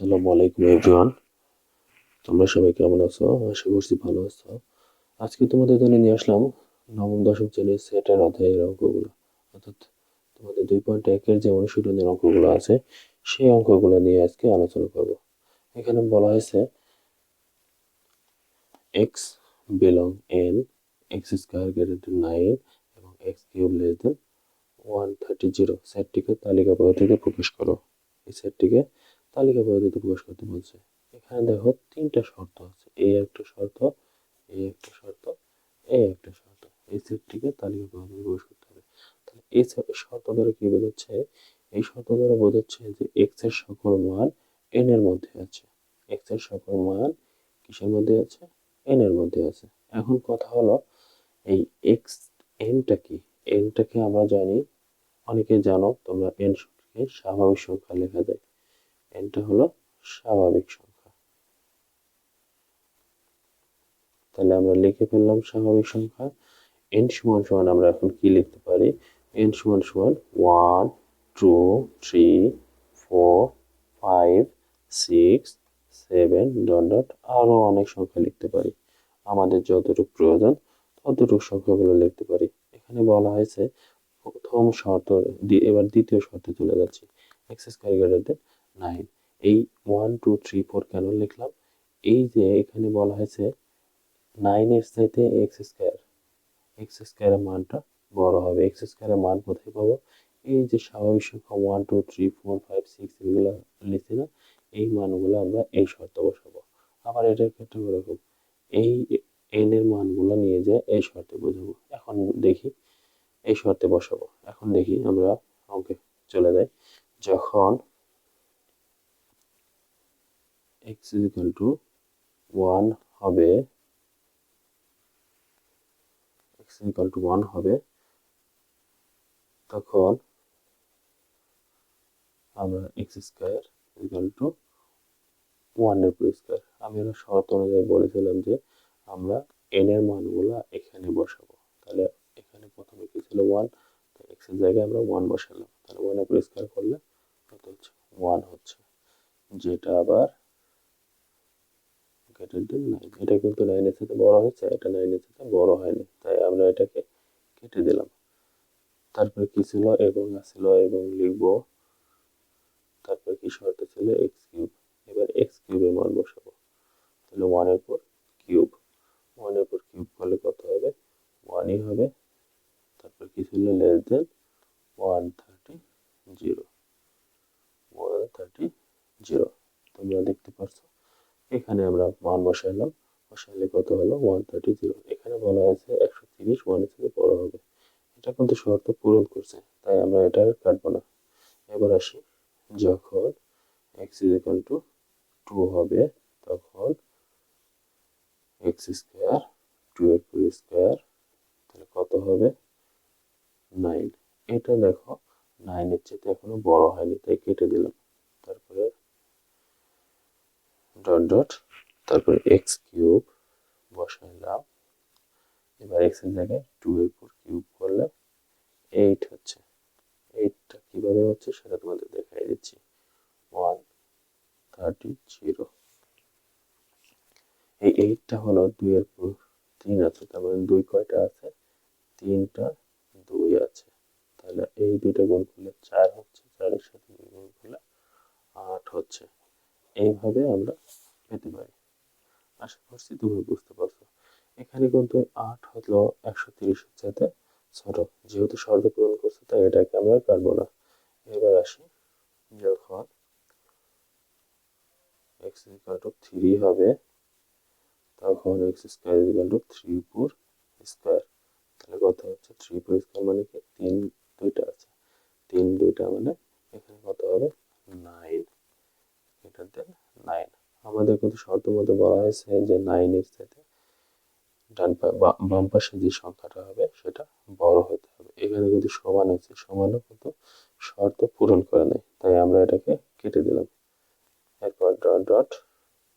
আসসালামু আলাইকুম এভরিওয়ান তোমরা সবাই কেমন আছো? আশা করছি ভালো আছো। আজকে তোমাদের জন্য নিয়ে আসলাম নবম, দশম শ্রেণির সেটের অধ্যায়ের অঙ্কগুলো। অর্থাৎ তোমাদের দুই পয়েন্ট একের যে অনুশীলনের অঙ্কগুলো আছে, সেই অঙ্কগুলো নিয়ে আজকে আলোচনা করব। এখানে বলা হয়েছে x belong n x square greater than nine এবং x cube less than one thirty zero সেটটিকে তালিকা পদ্ধতিতে প্রকাশ করো। এই সেটটিকে তালিকা পদ্ধতিতে প্রকাশ করতে বলছে। এখানে দেখো তিনটা শর্ত আছে। এই একটা শর্ত এই একটা শর্ত এই একটা শর্ত। এই সেটটিকে তালিকা পদ্ধতিতে প্রকাশ করতে হবে। তাহলে এই শর্ত দ্বারা কি বোঝাচ্ছে? এই শর্ত দ্বারা বোঝাচ্ছে যে এক্সের সকল মান এন এর মধ্যে আছে। এক্সের সকল মান কিসের মধ্যে আছে? এন এর মধ্যে আছে। এখন কথা হলো, এই এক্স এনটা কি? এনটাকে আমরা জানি? অনেকে জানো, তোমরা এন কে স্বাভাবিক সংখ্যা লেখা যায়। এনটা হলো স্বাভাবিক সংখ্যা। তাহলে আমরা লিখে ফেললাম স্বাভাবিক সংখ্যা। এন সমান সমান আমরা এখন কি লিখতে পারি? এন সমান সমান one two three four five six seven dot dot আরও অনেক সংখ্যা লিখতে পারি। আমাদের যতটুকু প্রয়োজন ততটুকু সংখ্যাগুলো লিখতে পারি। এখানে বলা হয়েছে প্রথম শর্ত এবার দ্বিতীয় শর্তে চলে যাচ্ছি। X square greater than nine এই ওয়ান টু থ্রি ফোর কেন লিখলাম? এই যে এখানে বলা হয়েছে নাইনের চাইতে এক্স স্কোয়ার এক্স স্কোয়ারের মানটা বড় হবে। এক্স স্কোয়ারের মান কোথায় পাবো? এই যে স্বাভাবিক সংখ্যা one two three four five six এগুলো লিখছি না, এই মানগুলো আমরা এই শর্ত বসাবো। আবার এটার ক্ষেত্রে ওরকম এই এন এর মানগুলো নিয়ে যায় এই শর্তে বোঝাবো। এখন দেখি, এই শর্তে বসাবো। এখন দেখি আমরা অঙ্কে চলে যাই। যখন x is equal to 1 হবে, x is equal to 1 হবে, তখন আমরা x স্কয়ার ইকুয়াল টু ওয়ানের পুরো স্কয়ার আমি হলো শর্ত অনুযায়ী বলেছিলাম যে আমরা n এর মানগুলো এখানে বসাবো। তাহলে এখানে প্রথমে কি ছিল ওয়ান তো x এর জায়গায় আমরা ওয়ান বসালাম। তাহলে ওয়ানের পুরো স্কয়ার করলে কত হচ্ছে? ওয়ান হচ্ছে। যেটা আবার গ্রেটার দেন নাইন এটা কিন্তু নাইনের সাথে বড় হয়েছে এটা নাইনের সাথে বড় হয়নি। তাই আমরা এটাকে কেটে দিলাম। তারপরে কি ছিল? এবং আসছিল এবং লিখব। তারপরে কি শর্ত ছিল? এক্স কিউব এবার এক্স কিউবের মান বসাবো। তাহলে ওয়ানের পর কিউব ওয়ানের পর কিউব করলে কত হবে? ওয়ানই হবে। তারপর কি ছিল? Less than one thirty zero one thirty zero তোমরা দেখতে পাচ্ছ এখানে আমরা মান বসাইলাম বসাইলে কত হলো? ওয়ান থার্টি জিরো এখানে বলা হয়েছে একশো তিরিশ ওয়ানের থেকে বড় হবে। এটা কিন্তু শর্ত পূরণ করছে, তাই আমরা এটা কাটবো না। এবার আসি, যখন x is equal to two two, তখন এক্স স্কোয়ার টু এর টু স্কোয়ার তাহলে কত হবে? নাইন এটা দেখো নাইনের চেয়ে এখনও বড় হয়নি, তাই কেটে দিলাম। তারপরে ডট ডট তারপরে এক্স কিউব বসাইলাম। এবার এক্সের জায়গায় টু এর পর কিউব করলে এইট হচ্ছে। এইটটা কীভাবে হচ্ছে সেটা তোমাদের দেখাই দিচ্ছি। ওয়ান থার্টি জিরো এই এইটটা হলো দুই এর পর তিন আছে, তার মানে দুই কয়টা আছে? তিনটা দুই আছে। তাহলে এই দুইটা গুণ করলে চার হচ্ছে, চারের সাথে দুই গুণ করলে আট হচ্ছে। এইভাবে আমরা পেতে পারি। আশা করছি তুমি বুঝতে পারছ। এখানে কিন্তু আট হলো একশো তিরিশের সাথে ছোট। যেহেতু শর্ত পূরণ করছে, তাই এটাকে আমরা কাটবো না। এবার আসি। যখন এক্স ইকাল টু থ্রি হবে, তখন x square equal to three four square তাহলে কত হচ্ছে? থ্রি ফোর স্কোয়ার মানে কি? তিন দুইটা আছে। তিন দুইটা মানে এখানে কত হবে? নাইন এটা দেন নাইন আমাদের কিন্তু শর্ত মধ্যে বলা হয়েছে যে নাইনের সাথে ডান বাম পাশে যে সংখ্যাটা হবে সেটা বড় হতে হবে। এখানে কিন্তু সমান হয়েছে সমানও কিন্তু শর্ত পূরণ করে নেয় তাই আমরা এটাকে কেটে দিলাম। এরপর ডট ডট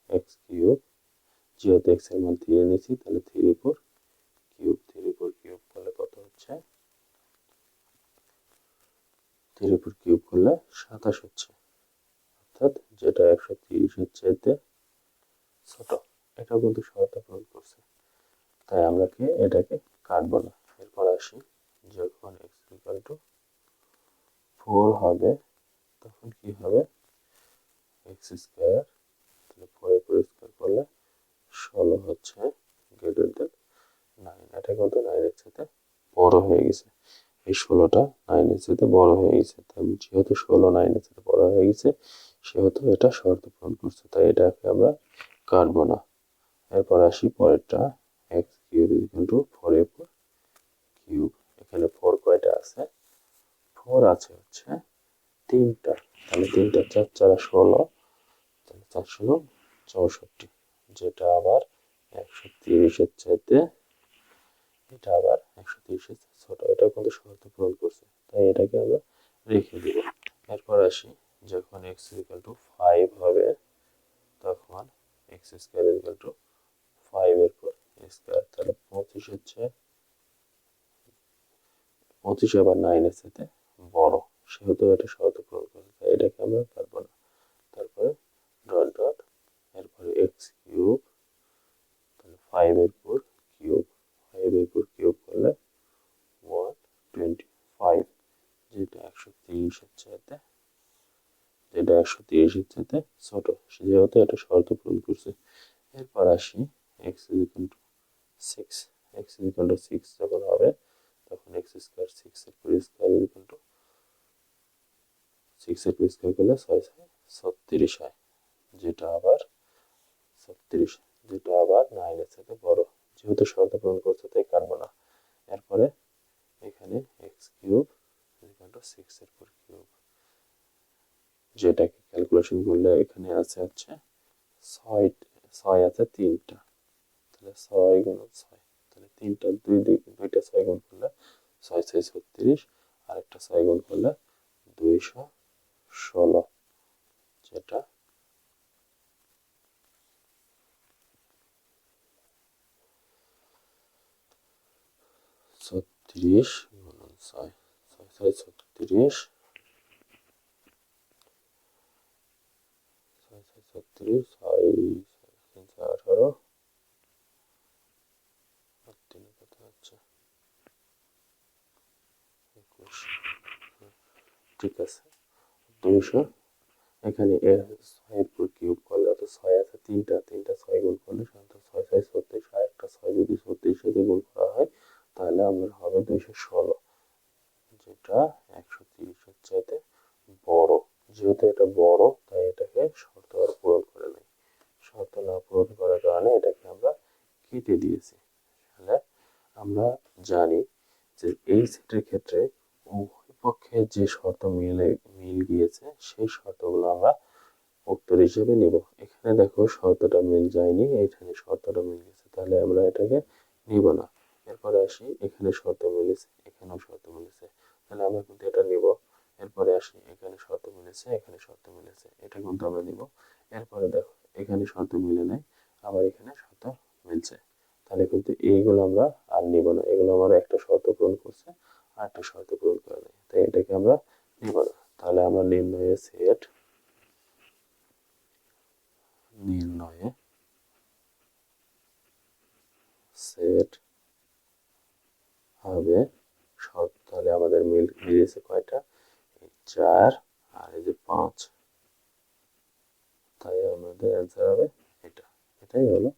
এক্স কিউব যেহেতু এক্সের মান থ্রি নিয়েছি, তাহলে three four cube three four cube করলে কত হচ্ছে? থ্রি ফোর কিউব করলে সাতাশ হচ্ছে। যেটা একশো তিরিশ তিরিশের চাইতে ছোট। এটাও কিন্তু শর্ত পূরণ করছে। তাই আমরা কি এটাকে কাটবো না? এরপর আসি, যখন এক্স ইকাল টু ফোর হবে, তখন কি হবে? এক্স স্কোয়ার তাহলে ফোর এর স্কোয়ার করলে ষোলো হচ্ছে গ্রেটার দেন নাইন এটা কিন্তু নাইনের সাথে বড় হয়ে গেছে। এই ষোলোটা নাইনের সাথে বড় হয়ে গেছে। তাই যেহেতু ষোলো নাইনের সাথে বড় হয়ে গেছে, সেহেতু এটা শর্ত পূরণ করছে, তাই এটাকে আমরা কাটবো না। এরপর আসি পরেরটা x cube equal to four A four cube এখানে ফোর কয়টা আছে? ফোর আছে হচ্ছে তিনটা। তাহলে তিনটা চার চারা ষোলো, তাহলে চার ষোলো চৌষট্টি, যেটা আবার একশো তিরিশের চাইতে এটা আবার একশো তিরিশের ছোট এটা কিন্তু শর্ত পূরণ করছে। তাই এটাকে আমরা রেখে দিব। এরপর আসি, যখন এক্স ইকাল টু ফাইভ হবে, তখন x square equal to five এর পর স্কোয়ার তাহলে পঁচিশ হচ্ছে, পঁচিশ আবার নাইনের সাথে বড়। সেহেতু এটা শর্ত পূরণ করে তাই এটাকে আমরা কাটবো না তারপরে ডট ডট এরপরে এক্স কিউব তাহলে ফাইভ এর পর এর পর কিউব করলে ওয়ান টোয়েন্টি ফাইভ যেটা একশো তিরিশের চাইতে, যেটা একশো তিরিশের চাইতে ছোট। যেহেতু শর্ত পূরণ করছে। এরপর আসি x equal to six x equal to six যখন হবে, তখন এক্স স্কোয়ার সিক্স এর পর স্কোয়ার ইকুয়াল টু সিক্স এর পর স্কোয়ার করলে ছয় ছয় ছত্রিশ হয়, যেটা আবার ছত্রিশ, যেটা আবার নাইনের সাথে বড় যেহেতু শর্ত পূরণ করছে, তাই কাটবো না। এরপরে এখানে এক্স কিউব সিক্স এর পর কিউব। যেটাকে ক্যালকুলেশন করলে এখানে আছে হচ্ছে ছয় ছয় আছে তিনটা। তাহলে ছয় গুণ ছয়। তাহলে তিনটা দুই দুইটা ছয় গুণ করলে ছয় ছয় ছত্রিশ আর একটা ছয় গুণ করলে দুইশো ষোলো। যেটা ছত্রিশ ছয় ছয় ছয় ছত্রিশ ছয় ছয় ছত্রিশ ছয় তিন ছয় আঠারো তিন কত হচ্ছে ঠিক আছে এখানে ছয়ের পর কিউব করলে অত ছয় আছে তিনটা তিনটা ছয় গুণ করলে সাধারণত ছয় ছয় ছত্রিশ আর একটা ছয় যদি ছত্রিশ সাথে গুণ করা হয় তাহলে আমার হবে দুইশো ষোলো, যেটা একশো তিরিশের চাইতে বড়। যেহেতু এটা বড়, তাই এটাকে শর্ত আর পূরণ করে নেই। শর্ত না পূরণ করার কারণে এটাকে আমরা কেটে দিয়েছি। তাহলে আমরা জানি যে এই সেটের ক্ষেত্রে উভয় পক্ষে যে শর্ত মিলে, মিল গিয়েছে, সেই শর্তগুলো আমরা উত্তর হিসেবে নিব। এখানে দেখো শর্তটা মিল যায়নি এখানে শর্তটা মিল গেছে, তাহলে আমরা এটাকে নিব না। এরপরে আসি, এখানে শর্ত মিলেছে এখানেও শর্ত মিলেছে তাহলে আমরা কিন্তু এটা নিব, এরপরে আসি, এখানে শর্ত মিলেছে এখানে শর্ত মিলেছে এটা কিন্তু আমরা নিব। এরপরে দেখো, এখানে শর্ত মিলে নাই, আবার এখানে শর্ত মিলছে। তাহলে কিন্তু এইগুলো আমরা আর নিব না, এগুলো আমার একটা শর্ত পূরণ করছে, আর একটা শর্ত পূরণ করে নাই। তাই এটাকে আমরা নিব না। তাহলে আমরা নির্ণয়ে সেট, নির্ণয়ে সেট হবে। শর্ত তাহলে আমাদের মিল মিলেছে কয়টা? চার, আর এই যে পাঁচ। তাই আমাদের অ্যান্সার হবে এটা। এটাই হলো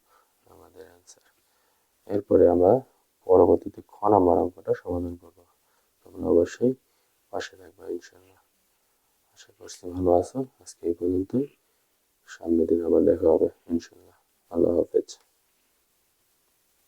আমাদের অ্যান্সার এরপরে আমরা পরবর্তীতে খ নাম্বার অঙ্কটা সমাধান করব। তোমরা অবশ্যই পাশে থাকবে ইনশাল্লাহ আশা করছি ভালো আছো। আজকে এই পর্যন্তই। সামনের দিন আবার দেখা হবে ইনশাল্লাহ আল্লাহ হাফেজ।